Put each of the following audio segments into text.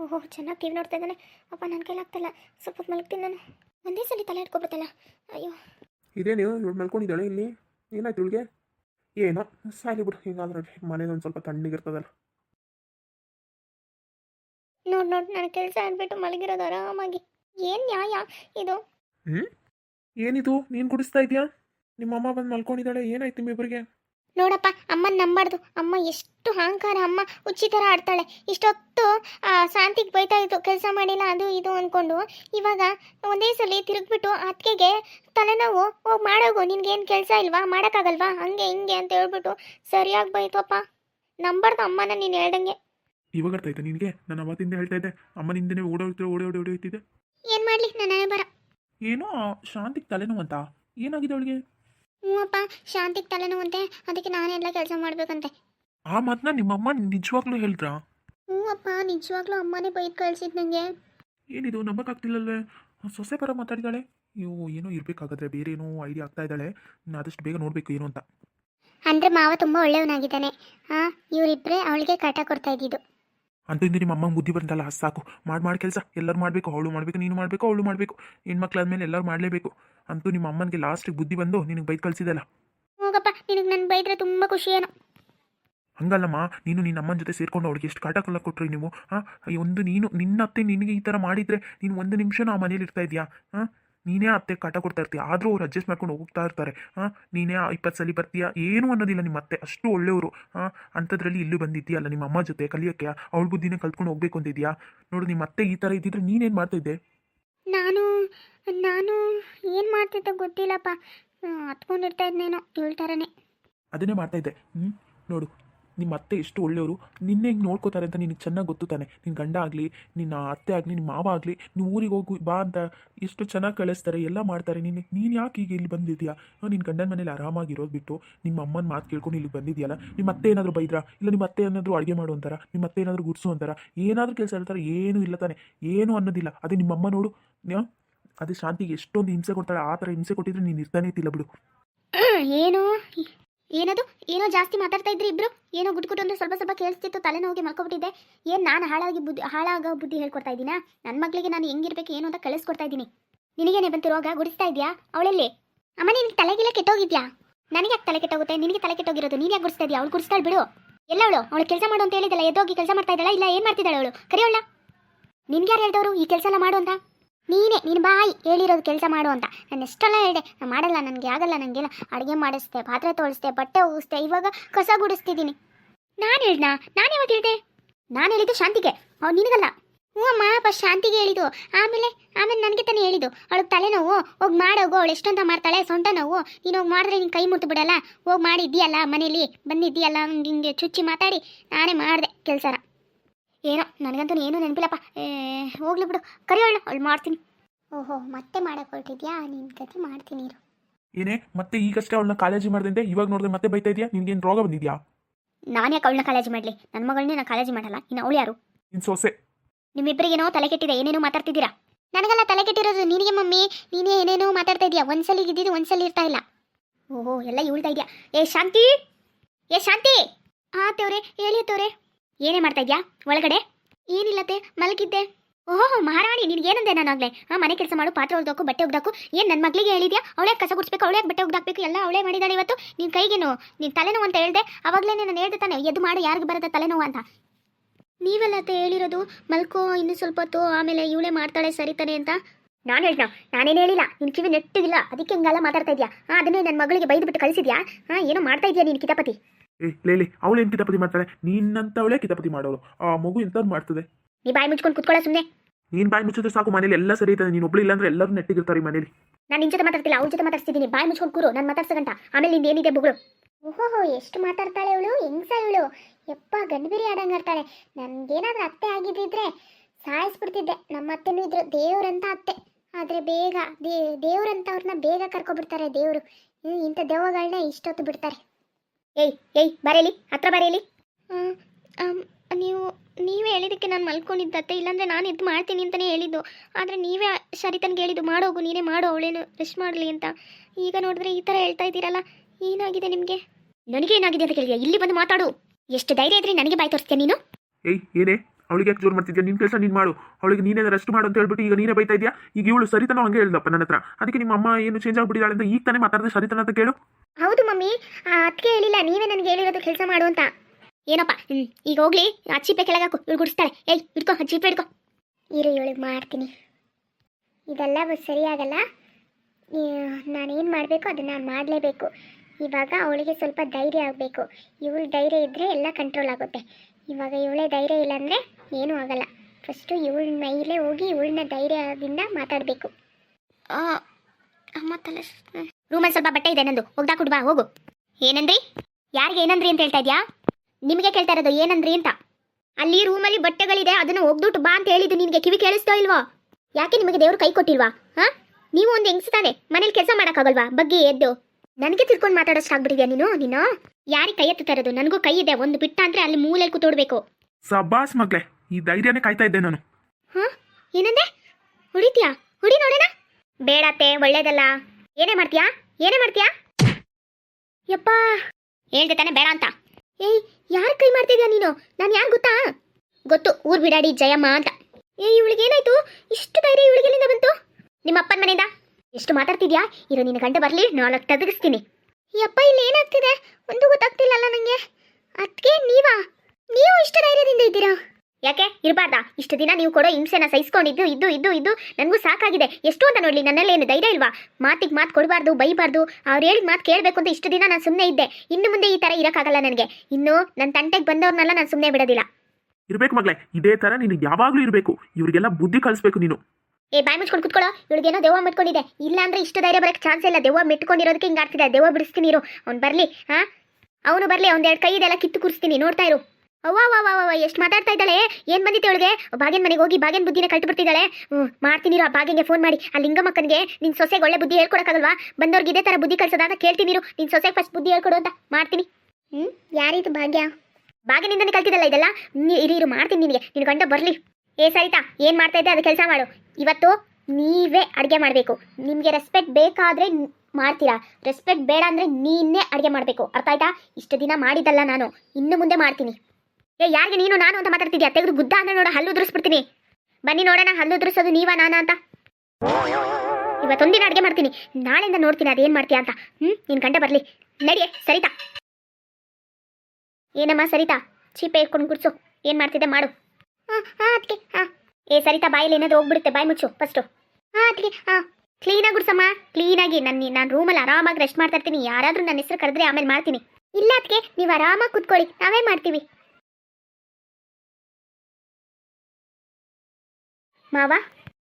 ಓಹೋ ಚೆನ್ನಾಗಿ ಟಿವಿ ನೋಡ್ತಾ ಇದ್ದಾನೆ. ಅಪ್ಪ ನನ್ನ ಕೈಲಾಗ್ತಿಲ್ಲ ಸ್ವಲ್ಪ ಹೊತ್ತು ಮಲಗ್ತೀನಿ ನಾನು. ಒಂದೇ ಸಲ ತಲೆ ಇಟ್ಕೊಬಿಡ್ತಲ್ಲ ಅಯ್ಯೋ. ಇದೇನು? ಇವಳು ಮಲ್ಕೊಂಡಿದ್ದಾಳೆ ಇಲ್ಲಿ? ಏನಾಯ್ತು ಇವಳಿಗೆ? ಏನೋ? ಸಾಲಿ ಬಿಡು. ಹಿಂಗಾದ್ರೆ ನೋಡಿ ಮನೇಲಿ ಒಂದು ಸ್ವಲ್ಪ ತಣ್ಣಗಿರ್ತದಲ್ಲ ನೋಡು ನೋಡಿ ನನ್ನ ಕೆಲಸ ಅಂದ್ಬಿಟ್ಟು ಮಲಗಿರೋದು ಆರಾಮಾಗಿ. ಏನು ನ್ಯಾಯ? ಇದು? ಹ್ಞೂ ಏನಿದು? ನೀನು ಕುಡಿಸ್ತಾ ಇದೆಯಾ? ನಿಮ್ಮ ಅಮ್ಮ ಬಂದು ಮಲ್ಕೊಂಡಿದ್ದಾಳೆ. ಏನಾಯ್ತು ನಿಮ್ಮಿಬ್ಬರಿಗೆ ನೋಡಪ್ಪ ಅಮ್ಮನ ನಂಬಾರ್ದು. ಅಮ್ಮ ಎಷ್ಟು ಅಹಂಕಾರ ಅಮ್ಮ ಹುಚ್ಚಿ ಥರ ಆಡ್ತಾಳೆ. ಇಷ್ಟೊತ್ತು ಶಾಂತಿಗೆ ಬೈತಾ ಇತ್ತು ಕೆಲಸ ಮಾಡಿಲ್ಲ ಅದು ಇದು ಅಂದ್ಕೊಂಡು ಇವಾಗ ಒಂದೇ ಸಲ ತಿರುಗ್ಬಿಟ್ಟು ಅತ್ತಿಗೆಗೆ ತಲೆನೋವು ಹೋಗಿ ಮಾಡೋಗು ನಿನ್ಗೇನು ಕೆಲಸ ಇಲ್ವಾ? ಮಾಡೋಕ್ಕಾಗಲ್ವಾ? ಹಂಗೆ ಹಿಂಗೆ ಅಂತ ಹೇಳ್ಬಿಟ್ಟು ಸರಿಯಾಗಿ ಬೈತಪ್ಪ. ನಂಬಾರ್ದು ಅಮ್ಮನ ನೀನು ಹೇಳ್ದಂಗೆ. ಇವಾಗ ಅರ್ಥ ಆಯ್ತಾ ನಿನಗೆ? ನಾನು ಅವತ್ತಿಂದ ಹೇಳ್ತಾ ಇದ್ದೆ. ಅಮ್ಮನಿಂದನೇ ಓಡೋಗ್ತಿರೋ ಓಡಿ ಓಡಿ ಓಡೋಗ್ತಿದ್ದೆ ಏನು ಮಾಡ್ಲಿಕ್ಕೆ ನಾನೇ ಬರ ಏನೋ ಶಾಂತಿಗೆ ತಲೆನೋವು ಅಂತ. ಏನಾಗಿದೆ ಅವಳಿಗೆ? ಹ್ಞೂ ಅಪ್ಪ ಶಾಂತಿಗೆ ತಲೆನೋವಂತೆ. ಅದಕ್ಕೆ ನಾನೆಲ್ಲ ಕೆಲಸ ಮಾಡ್ಬೇಕಂತೆ. ಆ ಮಾತನ್ನ ನಿಮ್ಮಮ್ಮ ನಿಜವಾಗ್ಲೂ ಹೇಳಿದ್ರಾ? ಹ್ಞೂ ಅಪ್ಪ ನಿಜವಾಗ್ಲೂ ಅಮ್ಮನೇ ಬೈದು ಕಳ್ಸಿದ್ ನನಗೆ ಏನಿದು ನಂಬಕ್ಕಾಗ್ತಿಲ್ಲಲ್ವೇ ಸೊಸೆ ಪರ ಮಾತಾಡಿದಾಳೆ? ಅಯ್ಯೋ ಏನೋ ಇರಬೇಕಾಗಾದ್ರೆ ಬೇರೆ ಏನೋ ಐಡಿಯಾ ಆಗ್ತಾ ಇದ್ದಾಳೆ. ಆದಷ್ಟು ಬೇಗ ನೋಡಬೇಕು ಏನು ಅಂತ. ಅಂದರೆ ಮಾವ ತುಂಬ ಒಳ್ಳೆಯವನಾಗಿದ್ದಾನೆ. ಹಾಂ ಇವರಿಬ್ಬರೇ ಅವಳಿಗೆ ಕಾಟ ಕೊಡ್ತಾ ಇದ್ದಿದ್ದು. ಅಂತೂ ಇಂದು ನಿಮ್ಮ ಅಮ್ಮಂಗೆ ಬುದ್ಧಿ ಬಂತಲ್ಲ ಸಾಕು. ಮಾಡಿ ಮಾಡಿ ಕೆಲಸ. ಎಲ್ಲರೂ ಮಾಡಬೇಕು ಅವಳು ಮಾಡಬೇಕು ನೀನು ಮಾಡಬೇಕು ಅವಳು ಮಾಡಬೇಕು. ಹೆಣ್ಮಕ್ಳಾದ್ಮೇಲೆ ಎಲ್ಲರೂ ಮಾಡಲೇಬೇಕು. ಅಂತೂ ನಿಮ್ಮ ಅಮ್ಮನಿಗೆ ಲಾಸ್ಟಿಗೆ ಬುದ್ಧಿ ಬಂದು ನಿನಗೆ ಬೈದು ಕಳಿಸಿದಲ್ಲ. ಹೋಗಪ್ಪ ನಿನಗೆ ನನ್ನ ಬೈದ್ರೆ ತುಂಬ ಖುಷಿ ಏನೋ ಹಂಗಲ್ಲಮ್ಮ ನೀನು ನಿನ್ನ ಅಮ್ಮನ ಜೊತೆ ಸೇರ್ಕೊಂಡು ಅವಳಿಗೆ ಎಷ್ಟು ಕಾಟ ಕಲ್ಲ ಕೊಟ್ರಿ ನೀವು ಹಾಂ ಒಂದು ನೀನು ನಿನ್ನ ಅತ್ತೆ ನಿನಗೆ ಈ ಥರ ಮಾಡಿದರೆ ನೀನು ಒಂದು ನಿಮಿಷನೂ ಆ ಮನೇಲಿ ಇರ್ತಾ ಇದೆಯಾ ಹಾಂ ನೀನೇ ಅತ್ತೆ ಕಾಟ ಕೊಡ್ತಾ ಇರ್ತೀಯ? ಆದರೂ ಅವ್ರು ಅಡ್ಜಸ್ಟ್ ಮಾಡ್ಕೊಂಡು ಹೋಗ್ತಾ ಇರ್ತಾರೆ. ಹಾಂ? ನೀನೇ ಇಪ್ಪತ್ತು ಸಲ ಬರ್ತೀಯಾ? ಏನು ಅನ್ನೋದಿಲ್ಲ ನಿಮ್ಮ ಅತ್ತೆ. ಅಷ್ಟು ಒಳ್ಳೆಯವರು. ಹಾಂ? ಅಂಥದ್ರಲ್ಲಿ ಇಲ್ಲೂ ಬಂದಿದ್ದೀಯಲ್ಲ ನಿಮ್ಮ ಅಮ್ಮ ಜೊತೆ ಕಲಿಯೋಕ್ಕೆ? ಅವಳ ಬುದ್ಧಿನೇ ಕಲ್ತ್ಕೊಂಡು ಹೋಗ್ಬೇಕು ಅಂದಿದ್ಯಾ ನೋಡು ನಿಮ್ಮ ಅತ್ತೆ ಈ ಥರ ಇದ್ದಿದ್ರೆ ನೀನೇನು ಮಾಡ್ತಿದ್ದೆ ನಾನು ನಾನು ಏನು ಮಾಡ್ತಿದ್ದೆ ಗೊತ್ತಿಲ್ಲಪ್ಪ. ಹತ್ಕೊಂಡಿರ್ತಾ ಇದ್ನೇನೋ ಹೇಳ್ತಾರನೆ. ಅದನ್ನೇ ಮಾಡ್ತಾ ಇದ್ದೆ. ಹ್ಞೂ ನೋಡು ನಿಮ್ಮ ಅತ್ತೆ ಎಷ್ಟು ಒಳ್ಳೆಯವರು. ನಿನ್ನೆ ಹೆಂಗೆ ನೋಡ್ಕೋತಾರೆ ಅಂತ ನಿನಗೆ ಚೆನ್ನಾಗಿ ಗೊತ್ತು ತಾನೆ. ನಿನ್ನ ಗಂಡ ಆಗಲಿ, ನಿನ್ನ ಅತ್ತೆ ಆಗಲಿ ನಿಮ್ಮ ಮಾವ ಆಗಲಿ, ನೀವು ಊರಿಗೆ ಹೋಗು, ಬಾ ಅಂತ ಎಷ್ಟು ಚೆನ್ನಾಗಿ ಕಳಿಸ್ತಾರೆ, ಎಲ್ಲ ಮಾಡ್ತಾರೆ. ನಿನ್ನ, ನೀನು ಯಾಕೆ ಈಗ ಇಲ್ಲಿ ಬಂದಿದ್ಯಾ? ನಿನ್ನ ಗಂಡನ ಮನೇಲಿ ಆರಾಮಾಗಿರೋದು ಬಿಟ್ಟು ನಿಮ್ಮ ಅಮ್ಮನ ಮಾತು ಕೇಳ್ಕೊಂಡು ಇಲ್ಲಿ ಬಂದಿದ್ಯಲ್ಲ? ನಿಮ್ಮ ಅತ್ತೆ ಏನಾದರೂ ಬೈದ್ರಾ? ಇಲ್ಲ ನಿಮ್ಮ ಅತ್ತೆ ಏನಾದರೂ ಅಡುಗೆ ಮಾಡು ಅಂತಾರ? ನಿಮ್ಮ ಅತ್ತೆ ಏನಾದರೂ ಗುಡ್ಸು ಅಂತಾರ? ಏನಾದರೂ ಕೆಲಸ ಹೇಳ್ತಾರೆ? ಏನೂ ಇಲ್ಲ ತಾನೆ. ಏನೂ ಅನ್ನೋದಿಲ್ಲ. ಅದೇ ನಿಮ್ಮ ಅಮ್ಮ ನೋಡು? ಅದೇ ಶಾಂತಿಗೆ ಎಷ್ಟೊಂದು ಹಿಂಸೆ ಕೊಡ್ತಾಳೆ. ಆ ಥರ ಹಿಂಸೆ ಕೊಟ್ಟಿದ್ರೆ ನೀನು ಇರ್ತಾನೆ ಇತ್ತಿಲ್ಲ ಬಿಡು. ಏನು? ಏನದು? ಏನೋ ಜಾಸ್ತಿ ಮಾತಾಡ್ತಾ ಇದ್ರಿ ಇಬ್ರು? ಏನೋ ಗುಡ್ ಅಂದ್ರೆ ಸ್ವಲ್ಪ ಸ್ವಲ್ಪ ಕೇಳಿಸ್ತಿತ್ತು, ತಲೆನೋವಿಗೆ ಮಲ್ಕೊಬಿಟ್ಟಿದ್ದೆ. ಏನ್ ನಾನು ಹಾಳಾಗಿ ಬುದ್ಧಿ ಹಾಳಾಗೋ ಬುದ್ಧಿ ಹೇಳ್ಕೊಡ್ತಾ ಇದ್ದೀನಾ? ನನ್ನ ಮಗಳಿಗೆ ನಾನು ಹೆಂಗಿರ್ಬೇಕು, ಏನು ಅಂತ ಕಳಿಸ್ಕೊಡ್ತಾ ಇದ್ದೀನಿ. ನಿನಗೇನೆ ಬಂತು ರೋಗ ಗುಡಿಸ್ತಾ ಇದೆಯಾ? ಅವಳಲ್ಲಿ? ಅಮ್ಮ, ನೀನ್ ತಲೆಗಿಲ್ಲ ಕೆಟ್ಟೋಗಿದ್ಯಾ? ನನಗೆ ಯಾಕೆ ತಲೆ ಕೆಟ್ಟೋಗುತ್ತೆ? ನಿನಗೆ ತಲೆ ಕೆಟ್ಟೋಗಿರೋದು, ನೀನು ಯಾಕೆ ಗುಡಿಸ್ತಾ ಇದೆಯಾ? ಅವಳು ಗುಡಿಸ್ತಾಳೆ ಬಿಡು. ಎಲ್ಲ ಅವಳು ಅವಳು ಕೆಲಸ ಮಾಡು ಅಂತ ಹೇಳಿದಲ್ಲ ಎದ್ದೋಗಿ ಕೆಲಸ ಮಾಡ್ತಾ ಇದ್ದಾಳ? ಇಲ್ಲ, ಏನು ಮಾಡ್ತಿದ್ದಾಳೆ ಅವಳು? ಕರೆಯೋಳ ನಿನ್ಗೆ ಯಾರು ಹೇಳ್ದವರು, ಈ ಕೆಲಸ ಎಲ್ಲ ಮಾಡು ಅಂತ? ನೀನೇ, ನೀನು ಬಾಯಿ, ಹೇಳಿರೋದು ಕೆಲಸ ಮಾಡು ಅಂತ. ನಾನು ಎಷ್ಟೆಲ್ಲ ಹೇಳಿದೆ, ನಾನು ಮಾಡಲ್ಲ, ನನಗೆ ಆಗಲ್ಲ ನನಗೆಲ್ಲ ಅಡುಗೆ ಮಾಡಿಸ್ದೆ, ಪಾತ್ರೆ ತೋಳಿಸ್ದೆ, ಬಟ್ಟೆ ಒಗಿಸ್ದೆ ಇವಾಗ ಕಸ ಗುಡಿಸ್ತಿದ್ದೀನಿ. ನಾನು ಹೇಳಿದ ನಾನು ಯಾವಾಗ ಹೇಳಿದೆ? ನಾನು ಹೇಳಿದ್ದು ಶಾಂತಿಗೆ, ಅವ್ನು ನಿನಗಲ್ಲ. ಹ್ಞೂ ಅಮ್ಮ ಫಸ್ಟ್ ಶಾಂತಿಗೆ ಹೇಳಿದ್ದು. ಆಮೇಲೆ ಆಮೇಲೆ ನನಗೆ ತಾನೇ ಹೇಳಿದ್ದು. ಅವಳಿಗೆ ತಲೆನೋವು, ಹೋಗಿ ಮಾಡೋಗು ಅವಳು ಎಷ್ಟೊಂತ ಮಾಡ್ತಾಳೆ ಸೊಂಟ ನೋವು. ನೀನು ಹೋಗಿ ಮಾಡಿದ್ರೆ ನಿನ್ನ ಕೈ ಮುಟ್ಟು ಬಿಡಲ್ಲ? ಹೋಗಿ ಮಾಡಿದ್ದೀಯಲ್ಲ ಮನೇಲಿ, ಬಂದಿದ್ದೀಯಲ್ಲ ಹಿಂಗೆ ಚುಚ್ಚಿ ಮಾತಾಡಿ. ನಾನೇ ಮಾಡಿದೆ ಕೆಲಸನ. ಏನೋ ನನಗಂತೂ ಏನೂ ನೆನಪಿಲ್ಲಪ್ಪ. ಏ ಹೋಗ್ಲಿ ಬಿಡು. ಕರಿಯೋಳು ಅವಳು ಮಾಡ್ತೀನಿ. ಓಹೋ ಮತ್ತೆ ಮಾಡಕ್ ಹೊರಟಿದ್ಯಾ ನಿನ್ನ ಕತೆ ಮಾಡ್ತೀನಿ ಇರು. ಏನೇ ಮತ್ತೆ ಈಗಷ್ಟೇ ಅವಳನ್ನ ಕಾಲೇಜಿ ಮಾಡ್ದಂತೆ ಇವಾಗ ನೋಡಿದ್ರೆ ಮತ್ತೆ ಬೈತಾ ಇದೆಯಾ? ನಿನ್ಗೇನು ರೋಗ ಬಂದಿದ್ಯಾ? ನಾನು ಯಾಕೆ ಅವಳನ್ನ ಕಾಲೇಜ್ ಮಾಡ್ಲಿ? ನನ್ನ ಮಗಳನ್ನೇ ನಾನು ಕಾಲೇಜ್ ಮಾಡಲ್ಲ. ಇನ್ನು ಅವಳು ಯಾರು? ನಿನ್ ಸೊಸೆ. ನಿಮ್ಮಿಬ್ಬರಿಗೇನೋ ತಲೆ ಕೆಟ್ಟಿದೆ ಏನೇನೋ ಮಾತಾಡ್ತಿದ್ದೀರಾ? ನನಗೆಲ್ಲ ತಲೆ ಕೆಟ್ಟಿರೋದು ನಿನಗೆ ಮಮ್ಮಿ. ನೀನೇ ಏನೇನೋ ಮಾತಾಡ್ತಾ ಇದೀಯಾ ಒಂದ್ಸಲಿ ಇದ್ದಿದ್ದು ಒಂದ್ಸಲಿ ಇರ್ತಾ ಇಲ್ಲ. ಓಹೋ ಎಲ್ಲ ಇಳ್ತಾ ಇದೆಯಾ? ಏ ಶಾಂತಿ! ಏ ಶಾಂತಿ! ಆ ತೇವ್ರೆ ಹೇಳಿ ತೇವ್ರೆ ಏನೇ ಮಾಡ್ತಾ ಇದ್ಯಾ? ಒಳಗಡೆ? ಏನಿಲ್ಲತ್ತೆ, ಮಲಗಿದ್ದೆ. ಓಹೋ, ಮಹಾರಾಣಿ ನಿನಗೇನಂದೆ ನಾನಾಗಲೇ? ಆ, ಮನೆ ಕೆಲಸ ಮಾಡು, ಪಾತ್ರೆ ಒಗ್ದಾಕು ಬಟ್ಟೆ ಒಗ್ದಾಕು. ಏನು ನನ್ನ ಮಗಳಿಗೆ ಹೇಳಿದ್ಯಾ? ಅವಳೇ ಕಸ ಗುಡಿಸ್ಬೇಕು, ಅವಳೇ ಬಟ್ಟೆ ಒಗ್ದಾಕ್ಬೇಕು, ಎಲ್ಲ ಅವಳೇ ಮಾಡಿದಾಳೆ ಇವತ್ತು. ನಿನ್ನ ಕೈಗೇನು, ನೀನು ತಲೆನೋವು ಅಂತ ಹೇಳ್ದೆ? ಅವಾಗಲೇ ನಾನು ಹೇಳ್ದೆ ತಾನೆ, ಎದ್ದು ಮಾಡು, ಯಾರಿಗೆ ಬರುತ್ತೆ ತಲೆನೋವು ಅಂತ. ನೀವೆಲ್ಲತೆ ಹೇಳಿರೋದು, ಮಲ್ಕೋ, ಇನ್ನು ಸ್ವಲ್ಪ ಹೊತ್ತು, ಆಮೇಲೆ ಇವಳೇ ಮಾಡ್ತಾಳೆ ಸರಿತಾನೆ ಅಂತ. ನಾನು ಹೇಳ್ದ ನಾನೇನು ಹೇಳಿಲ್ಲ? ನಿನ್ ಕಿವಿ ನೆಟ್ಟಿಲ್ಲ ಅದಕ್ಕೆ ಹಿಂಗೆಲ್ಲ ಮಾತಾಡ್ತಾ ಇದೆಯಾ? ಅದನ್ನೇ ನನ್ನ ಮಗಳಿಗೆ ಬೈದು ಬಿಟ್ಟು ಕಳಿಸಿದ್ಯಾ ಏನೋ ಮಾಡ್ತಾ ಇದೆಯಾ ನೀನು ಕಿತಾಪತಿ? ಏ ಲೇಲಿ ಅವಳು ಏನ್ ಕಿತಾಪತಿ ಮಾಡ್ತಾಳೆ? ನಿನ್ನಂತವಳೇ ಕಿತಾಪತಿ ಮಾಡೋಳು. ಆ ಮಗು ಎಂಥದ್ದು ಮಾಡ್ತದೆ? ನೀ ಬಾಯಿ ಮುಚ್ಕೊಂಡು ಕುತ್ಕೊಳ್ಳೋ ಸುಮ್ಮನೆ ನೀನ್ ಬಾಯಿ ಮುಚ್ಚಿದ್ರೆ ಸಾಕು ಮನೇಲಿ ಎಲ್ಲ ಸರಿ ಇರ್ತದೆ. ನೀನ್ ಒಬ್ಳು ಇಲ್ಲಾಂದ್ರೆ ಎಲ್ಲರೂ ನೆಟ್ಟಿಗಿರ್ತಾರೆ ಈ ಮನೇಲಿ. ನಾನು ನಿನ್ ಜೊತೆ ಮಾತಾಡ್ತಿಲ್ಲ ಅವ್ರ ಜೊತೆ ಮಾತಾಡ್ತಿದ್ದೀನಿ ಬಾಯಿ ಮುಚ್ಕೊಂಡು ಕೂರು ನಾನು ಮಾತಾಡ್ಸಗಂಟ ಆಮೇಲೆ ನಿಂದು ಏನಿದೆ ಬುಗಳು. ಓಹೋ ಎಷ್ಟು ಮಾತಾಡ್ತಾಳೆ ಇವಳು? ಹೆಂಗ್ಸ ಇವಳು. ಯಪ್ಪ ಗಂಡಬಿರಿ ಆಡಂಗೆ ಆಡ್ತಾಳೆ. ನನ್ಗೇನಾದ್ರೂ ಅತ್ತೆ ಆಗಿದ್ದಿದ್ರೆ ಸಾಯಿಸ್ಬಿಡ್ತಿದ್ದೆ. ನಮ್ಮ ಅತ್ತೆನೂ ಇದ್ರು. ದೇವ್ರಂತ ಅತ್ತೆ. ಆದ್ರೆ ಬೇಗ ದೇ ದೇವ್ರಂತವ್ರನ್ನ ಬೇಗ ಕರ್ಕೊಬಿಡ್ತಾರೆ ದೇವರು. ಇಂಥ ದೆವ್ವಗಳನ್ನ ಇಷ್ಟೊತ್ತು ಬಿಡ್ತಾರೆ. ಏಯ್ ಏಯ್ ಬರೇಲಿ ಹತ್ರ ಬರೇಲಿ. ನೀವು ನೀವೇ ಹೇಳಿದ್ದಕ್ಕೆ ನಾನು ಮಲ್ಕೊಂಡಿದ್ದತ್ತೆ ಇಲ್ಲಾಂದ್ರೆ ನಾನು ಇದು ಮಾಡ್ತೀನಿ ಅಂತಲೇ ಹೇಳಿದ್ದು. ಆದರೆ ನೀವೇ ಸರಿತನ್ಗೆ ಹೇಳಿದ್ದು ಮಾಡೋಗು ನೀನೇ ಮಾಡು ಅವಳೇನು ರೆಸ್ಟ್ ಮಾಡಲಿ ಅಂತ. ಈಗ ನೋಡಿದ್ರೆ ಈ ಥರ ಹೇಳ್ತಾ ಇದ್ದೀರಲ್ಲ ಏನಾಗಿದೆ ನಿಮಗೆ? ನನಗೆ ಏನಾಗಿದೆ ಅಂತ ಕೇಳಿದ್ಯಾ? ಇಲ್ಲಿ ಬಂದು ಮಾತಾಡು. ಎಷ್ಟು ಧೈರ್ಯ ಇದ್ರೆ ನನಗೆ ಬಾಯ್ ತೋರಿಸ್ತೀಯ ನೀನು? ಏಯ್ ಏನೇ? ಅವಳಿಗೆ ಯಾಕೆ ಜೋರು ಮಾಡ್ತಿದ್ಯಾ? ನಿನ್ನ ಕೆಲಸ ನೀನು ಮಾಡು. ಅವಳಿಗೆ ನೀನೇ ರೆಸ್ಟ್ ಮಾಡು ಅಂತ ಹೇಳ್ಬಿಟ್ಟು ಈಗ ನೀನೇ ಬೈತಾ ಇದೆಯಾ? ಈಗ ಇವಳು ಸರಿತನೂ ಹಂಗೆ ಹೇಳ್ದಪ್ಪ ನನ್ನ ಹತ್ರ. ಅದಕ್ಕೆ ನಿಮ್ಮ ಅಮ್ಮ ಏನು ಚೇಂಜ್ ಆಗ್ಬಿಟ್ಟಿದ್ದಾಳೆ ಅಂತ ಈಗ ತಾನೇ ಮಾತಾಡಿದ್ರೆ ಸರಿತನ ಅಂತ ಕೇಳು. ಹೌದು ಮಮ್ಮಿ. ಅದಕ್ಕೆ ಹೇಳಿಲ್ಲ. ನೀವೇ ನನಗೆ ಹೇಳಿರೋದು ಕೆಲಸ ಮಾಡು ಅಂತ. ಏನಪ್ಪ? ಈಗ ಹೋಗ್ಲಿ. ಆ ಚೀಪೆ ಕೆಳಗಾಕು ಇವಳು ಗುಡಿಸ್ತಾಳೆ. ಏಯ್, ಇಟ್ಕೋ, ಆ ಚೀಪೆ ಇಟ್ಕೋ ಇರು, ಇವಳಿಗೆ ಮಾಡ್ತೀನಿ. ಇದೆಲ್ಲ ಸರಿಯಾಗಲ್ಲ. ನಾನೇನು ಮಾಡಬೇಕು ಅದನ್ನು ನಾನು ಮಾಡಲೇಬೇಕು. ಇವಾಗ ಅವಳಿಗೆ ಸ್ವಲ್ಪ ಧೈರ್ಯ ಆಗಬೇಕು. ಇವಳು ಧೈರ್ಯ ಇದ್ದರೆ ಎಲ್ಲ ಕಂಟ್ರೋಲ್ ಆಗುತ್ತೆ. ಇವಾಗ ಇವಳೇ ಧೈರ್ಯ ಇಲ್ಲ ಅಂದರೆ ಏನೂ ಆಗಲ್ಲ. ಫಸ್ಟು ಇವಳ ಮೈಲೇ ಹೋಗಿ ಇವಳನ್ನ ಧೈರ್ಯದಿಂದ ಮಾತಾಡಬೇಕು. ಅಮ್ಮ ತಲೆ ರೂಮಲ್ಲಿ ಸ್ವಲ್ಪ ಬಟ್ಟೆ ಇದೆ ನಂದು. ಒಗ್ದಾಕ್ಬಿಡು ಬಾ ಹೋಗು. ಏನಂದ್ರಿ? ಯಾರಿಗೆ ಏನಂದ್ರಿ ಅಂತ ಹೇಳ್ತಾ ಇದ್ಯಾ? ನಿಮಗೆ ಕೇಳ್ತಾ ಇರೋದು ಏನಂದ್ರಿ ಅಂತ. ಅಲ್ಲಿ ರೂಮಲ್ಲಿ ಬಟ್ಟೆಗಳಿದೆ, ಅದನ್ನು ಒಗ್ದುಟ್ಟು ಬಾ ಅಂತ ಹೇಳಿದ್ದು ನಿನಗೆ ಕಿವಿ ಕೇಳಿಸ್ತಾ ಇಲ್ವಾ? ಯಾಕೆ ನಿಮಗೆ ದೇವ್ರು ಕೈ ಕೊಟ್ಟಿಲ್ವಾ? ಹಾ? ನೀವು ಒಂದು ಹೆಂಗ್ಸ್ತಾನೆ ಮನೇಲಿ ಕೆಲಸ ಮಾಡೋಕ್ಕಾಗಲ್ವಾ? ಬಗ್ಗೆ ಎದ್ದು. ನನಗೆ ತಿಳ್ಕೊಂಡು ಮಾತಾಡೋಷ್ಟು ಆಗ್ಬಿಟ್ಟಿದ್ಯಾ ನೀನು? ನೀನು? ಯಾರಿಗೆ ಕೈ ಎತ್ತ ತರೋದು ನನಗೂ ಕೈ ಇದೆ. ಒಂದು ಬಿಟ್ಟ ಅಂದ್ರೆ ಅಲ್ಲಿ ಮೂಲೆಯಲ್ಲಿ ಕೂತೋಡ್ಬೇಕು ಸಬಾಸ್ ಮಗ್ಲೆ ಈ ಧೈರ್ಯನೇ ಕಾಯ್ತಾ ಇದ್ದೆ ನಾನು. ಹಾ? ಏನಂದೆ? ಹೊಡಿತೀಯಾ? ಹೊಡಿ ನೋಡೋಣ. ಬೇಡತ್ತೆ ಒಳ್ಳೇದಲ್ಲ. ಏನೇ ಮಾಡ್ತೀಯಾ? ಏನೇ ಮಾಡ್ತೀಯಾ? ಯಪ್ಪ. ಹೇಳ್ದೆ ತಾನೆ ಬೇಡ ಅಂತ. ಏಯ್ ಯಾರು ಕೈ ಮಾಡ್ತಿದ್ಯಾ ನೀನು? ನಾನು ಯಾರು ಗೊತ್ತಾ? ಗೊತ್ತು ಊರ್ ಬಿಡಾಡಿ ಜಯಮ್ಮ ಅಂತ. ಏಯ್ ಇವಳಿಗೆ ಏನಾಯ್ತು ಇಷ್ಟು ಧೈರ್ಯ ಇವಳಿಗೆಲ್ಲಿಂದ ಬಂತು? ನಿಮ್ಮ ಅಪ್ಪನ ಮನೆಯಿಂದ? ಎಷ್ಟು ಮಾತಾಡ್ತಿದ್ಯಾ? ಇರೋ ನಿನ್ನ ಗಂಡ ಬರಲಿ ನಾಲ್ಕು ತದಗಿಸ್ತೀನಿ ಯಪ್ಪ ಇಲ್ಲಿ ಏನಾಗ್ತಿದೆ? ಒಂದು ಗೊತ್ತಾಗ್ತಿಲ್ಲಲ್ಲ ನನಗೆ ಅದಕ್ಕೆ ನೀವಾ? ನೀವು ಇಷ್ಟು ಧೈರ್ಯದಿಂದ ಇದ್ದೀರಾ? ಯಾಕೆ? ಇರಬಾರ್ದಾ? ಇಷ್ಟು ದಿನ ನೀವು ಕೊಡೋ ಹಿಂಸೆನ ಸಹಿಸ್ಕೊಂಡಿದ್ದು, ಇದ್ದು ಇದ್ದು ಇದ್ದು ನನಗೂ ಸಾಕಾಗಿದೆ. ಎಷ್ಟು ಅಂತ ನೋಡಲಿ, ನನ್ನಲ್ಲಿ ಏನು ಧೈರ್ಯ ಇಲ್ವಾ? ಮಾತಿಗೆ ಮಾತು ಕೊಡಬಾರ್ದು, ಬೈಬಾರ್ದು. ಅವ್ರು ಹೇಳಿದ ಮಾತು ಕೇಳಬೇಕು ಅಂತ ಇಷ್ಟು ದಿನ ನಾನು ಸುಮ್ಮನೆ ಇದ್ದೆ. ಇನ್ನು ಮುಂದೆ ಈ ಥರ ಇರೋಕ್ಕಾಗಲ್ಲ ನನಗೆ. ಇನ್ನು ನನ್ನ ತಂಟೆಗೆ ಬಂದವ್ರನ್ನೆಲ್ಲ ನಾನು ಸುಮ್ಮನೆ ಬಿಡೋದಿಲ್ಲ. ಇರಬೇಕು ಮಗಳೇ, ಇದೇ ಥರ ನಿನಗೆ ಯಾವಾಗಲೂ ಇರಬೇಕು. ಇವರಿಗೆಲ್ಲ ಬುದ್ಧಿ ಕಲಿಸ್ಬೇಕು ನೀನು. ಏ ಬಾಯ್ ಮುಚ್ಕೊಂಡು ಕುತ್ಕೊಳ್ಳೋ. ಇವಳಿಗೇನೋ ದೆವ್ವ ಮೆಟ್ಕೊಂಡಿದೆ. ಇಲ್ಲ ಅಂದ್ರೆ ಇಷ್ಟು ಧೈರ್ಯ ಬರಕ್ಕೆ ಚಾನ್ಸ್ ಇಲ್ಲ. ದೆವ್ವ ಮೆಟ್ಕೊಂಡಿರೋದಕ್ಕೆ ಹಿಂಗೆ ಆಡ್ತಿದೆ ದೆವ್ವ ಬಿಡಿಸ್ತೀನಿ ಇರು. ಅವ್ನು ಬರಲಿ ಹಾಂ? ಅವನು ಬರಲಿ ಒಂದೆರಡು ಕೈ ಇದೆಲ್ಲ ಕಿತ್ತು ಕೂರಿಸ್ತೀನಿ. ನೋಡ್ತಾ ಇರು. ಅವ್ವಾ ವಾ ವಾ ವಾ ಎಷ್ಟು ಮಾತಾಡ್ತಾ ಇದ್ದಾಳೆ? ಏನು ಬಂದಿತ್ತು ಅವಳಿಗೆ ಬಾಗಿನ ಮನೆಗೆ ಹೋಗಿ ಬಾಗಿನ ಬುದ್ಧಿನ ಕಲ್ತು ಬಿಡ್ತಿದ್ದಾಳೆ ಹ್ಞೂ ಮಾಡ್ತೀನಿ ಆ ಬಾಗಿಗೆ ಫೋನ್ ಮಾಡಿ. ಆ ಲಿಂಗಮ್ಮಕ್ಕನಿಗೆ ನಿನ್ನ ಸೊಸೆಗೆ ಒಳ್ಳೆ ಬುದ್ಧಿ ಹೇಳ್ಕೊಡಕ್ಕಾಗಲ್ವಾ? ಬಂದವ್ರಿಗೆ ಇದೇ ಥರ ಬುದ್ಧಿ ಕಳ್ಸೋದಾಗ ಕೇಳ್ತೀನಿ ಇರು. ನಿನ್ನ ಸೊಸೆಗೆ ಫಸ್ಟ್ ಬುದ್ಧಿ ಹೇಳ್ಕೊಡು ಅಂತ ಮಾಡ್ತೀನಿ. ಹ್ಞೂ ಯಾರಿದು ಭಾಗ್ಯ? ಬಾಗಿನಿಂದನೇ ಕಲ್ತಿದ್ದಲ್ಲ ಇದೆಲ್ಲ? ನೀ ಇರಿ ಇರು ಮಾಡ್ತೀನಿ ನಿನಗೆ. ನಿನ್ನ ಗಂಡ ಬರಲಿ. ಏ ಸರಿತಾ ಏನು ಮಾಡ್ತಾ ಇದ್ದೆ? ಅದು ಕೆಲಸ ಮಾಡು. ಇವತ್ತು ನೀವೇ ಅಡುಗೆ ಮಾಡಬೇಕು. ನಿಮಗೆ ರೆಸ್ಪೆಕ್ಟ್ ಬೇಕಾದರೆ ಮಾಡ್ತೀರಾ. ರೆಸ್ಪೆಕ್ಟ್ ಬೇಡ ಅಂದರೆ ನೀನೇ ಅಡುಗೆ ಮಾಡಬೇಕು. ಅರ್ಥ ಆಯ್ತಾ? ಇಷ್ಟು ದಿನ ಮಾಡಿದ್ದಲ್ಲ ನಾನು. ಇನ್ನು ಮುಂದೆ ಮಾಡ್ತೀನಿ. ಏ, ಯಾರಿಗೆ ನೀನು, ನಾನು ಅಂತ ಮಾತಾಡ್ತಿದ್ಯಾ? ತೆಗೆದು ಗುದ್ದ ಅಂದರೆ ನೋಡು, ಹಲ್ಲು ಉದುರಿಸ್ಬಿಡ್ತೀನಿ. ಬನ್ನಿ ನೋಡೋಣ, ಹಲ್ಲು ಉದುರಿಸೋದು ನೀವಾ, ನಾನಾ ಅಂತ. ಇವತ್ತೊಂದಿನ ಅಡುಗೆ ಮಾಡ್ತೀನಿ. ನಾಳೆಯಿಂದ ನೋಡ್ತೀನಿ ಅದೇನು ಮಾಡ್ತೀಯಾ ಅಂತ. ಹ್ಞೂ ನಿನ್ನ ಕಂಡ ಬರಲಿ. ನಡಿಯೆ, ಸರಿತಾ. ಏನಮ್ಮ ಸರಿತಾ? ಚೀಪೆ ಇಟ್ಕೊಂಡು ಕುಡ್ಸು ಏನು ಮಾಡ್ತಿದ್ದೆ ಮಾಡು. ಹಾಂ ಹಾಂ ಹಾ ಏ ಸರಿತಾ ಬಾಯಲ್ಲಿ ಏನಾದ್ರು ಹೋಗ್ಬಿಡುತ್ತೆ ಬಾಯಿ ಮುಚ್ಚು ಫಸ್ಟು ಹಾ ಅದಕ್ಕೆ ಹಾ ಕ್ಲೀನಾಗಿ ಗುಡ್ಸಮ್ಮ ಕ್ಲೀನಾಗಿ ನನ್ನ ನಾನು ರೂಮಲ್ಲಿ ಆರಾಮಾಗಿ ರೆಸ್ಟ್ ಮಾಡ್ತಾ ಇರ್ತೀನಿ ಯಾರಾದರೂ ನನ್ನ ಹೆಸರು ಕರೆದ್ರೆ ಆಮೇಲೆ ಮಾಡ್ತೀನಿ ಇಲ್ಲ ಅದಕ್ಕೆ ನೀವು ಆರಾಮಾಗಿ ಕುತ್ಕೊಳ್ಳಿ ನಾವೇ ಮಾಡ್ತೀವಿ ಮಾವ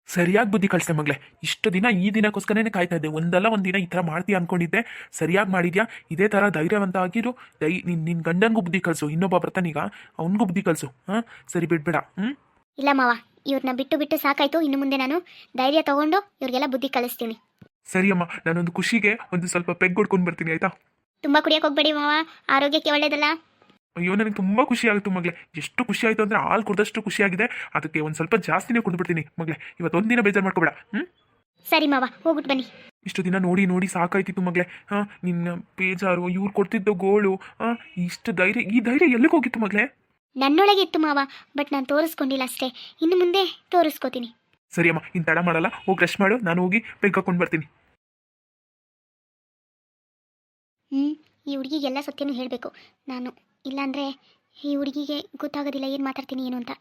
ಸರಿಯಾಗಿ ಬುದ್ಧಿ ಕಳಿಸ್ದೆ ಮಗ್ಲೆ ಇಷ್ಟು ದಿನ ಈ ದಿನಕ್ಕೋಸ್ಕರನೇ ಕಾಯ್ತಾ ಇದ್ದೆ ಒಂದಲ್ಲ ಒಂದು ದಿನ ಈ ಥರ ಮಾಡ್ತೀಯ ಅನ್ಕೊಂಡಿದ್ದೆ ಸರಿಯಾಗಿ ಮಾಡಿದ್ಯಾ ಇದೇ ಥರ ಧೈರ್ಯವಂತ ಆಗಿರು ದೈ ನಿನ್ನ ನಿನ್ನ ಗಂಡಂಗೂ ಬುದ್ಧಿ ಕಳಿಸು ಇನ್ನೊಬ್ಬ ಬರ್ತಾನೀಗ ಅವನಿಗೂ ಬುದ್ಧಿ ಕಳಿಸು ಹಾಂ ಸರಿ ಬಿಡ್ಬೇಡ ಹ್ಞೂ ಇಲ್ಲ ಮಾವ ಇವ್ರನ್ನ ಬಿಟ್ಟು ಬಿಟ್ಟು ಸಾಕಾಯ್ತು ಇನ್ನು ಮುಂದೆ ನಾನು ಧೈರ್ಯ ತಗೊಂಡು ಇವ್ರಿಗೆಲ್ಲ ಬುದ್ಧಿ ಕಲಿಸ್ತೀನಿ. ಸರಿ ಅಮ್ಮ ನಾನೊಂದು ಖುಷಿಗೆ ಒಂದು ಸ್ವಲ್ಪ ಪೆಗ್ ಹೊಡ್ಕೊಂಡು ಬರ್ತೀನಿ ಆಯ್ತಾ? ತುಂಬಾ ಕುಡಿಯೋಕೆ ಹೋಗ್ಬೇಡಿ ಮಾವ ಆರೋಗ್ಯಕ್ಕೆ ಒಳ್ಳೇದಲ್ಲ. ಅಯ್ಯೋ ನನಗೆ ತುಂಬಾ ಖುಷಿ ಆಯಿತು ಮಗ್ಲೆ ಎಷ್ಟು ಖುಷಿ ಆಯಿತು ಅಂದ್ರೆ ಹಾಲು ಕುಡ್ದಷ್ಟು ಖುಷಿಯಾಗಿದೆ ಅದಕ್ಕೆ ಒಂದ್ ಸ್ವಲ್ಪ ಜಾಸ್ತಿನೇ ಕುಡ್ಬಿಡ್ತೀನಿ ಮಗ್ಲೆ ಇವತ್ತು ದಿನ ಬೇಜಾರು ಮಾಡ್ಕೋಬೇಡ ಹ್ಮ್? ಸರಿ ಮಾವ ಹೋಗ್ಬಿಟ್ಟು ಬನ್ನಿ. ಇಷ್ಟು ದಿನ ನೋಡಿ ನೋಡಿ ಸಾಕಾಯ್ತಿತ್ತು ಮಗ್ಲೆ ಹಾ ನಿನ್ನ ಬೇಜಾರು ಇವ್ರು ಕೊಡ್ತಿದ್ದ ಗೋಳು ಹಾಂ ಇಷ್ಟು ಧೈರ್ಯ ಈ ಧೈರ್ಯ ಎಲ್ಲಿಗೆ ಹೋಗಿತ್ತು ಮಗಳೇ? ನನ್ನೊಳಗೆ ಇತ್ತು ಮಾವ ಬಟ್ ನಾನು ತೋರಿಸ್ಕೊಂಡಿಲ್ಲ ಅಷ್ಟೇ. ಇನ್ನು ಮುಂದೆ ತೋರಿಸ್ಕೋತೀನಿ. ಸರಿ ಅಮ್ಮ ಇನ್ನು ತಡ ಮಾಡಲ್ಲ. ಹೋಗಿ ರೆಸ್ಟ್ ಮಾಡು. ನಾನು ಹೋಗಿ ಬೆಗ್ ಹಾಕೊಂಡು ಬರ್ತೀನಿ. ಹ್ಞೂ ಈ ಹುಡುಗಿಗೆ ಎಲ್ಲ ಸತ್ಯನೂ ಹೇಳಬೇಕು. ನಾನು ಇಲ್ಲಾಂದರೆ ಈ ಹುಡುಗಿಗೆ ಗೊತ್ತಾಗೋದಿಲ್ಲ ಏನು ಮಾತಾಡ್ತೀನಿ ಏನು ಅಂತ.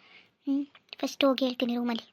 ಹ್ಞೂ ಫಸ್ಟ್ ಹೋಗಿ ಹೇಳ್ತೀನಿ ರೂಮಲ್ಲಿ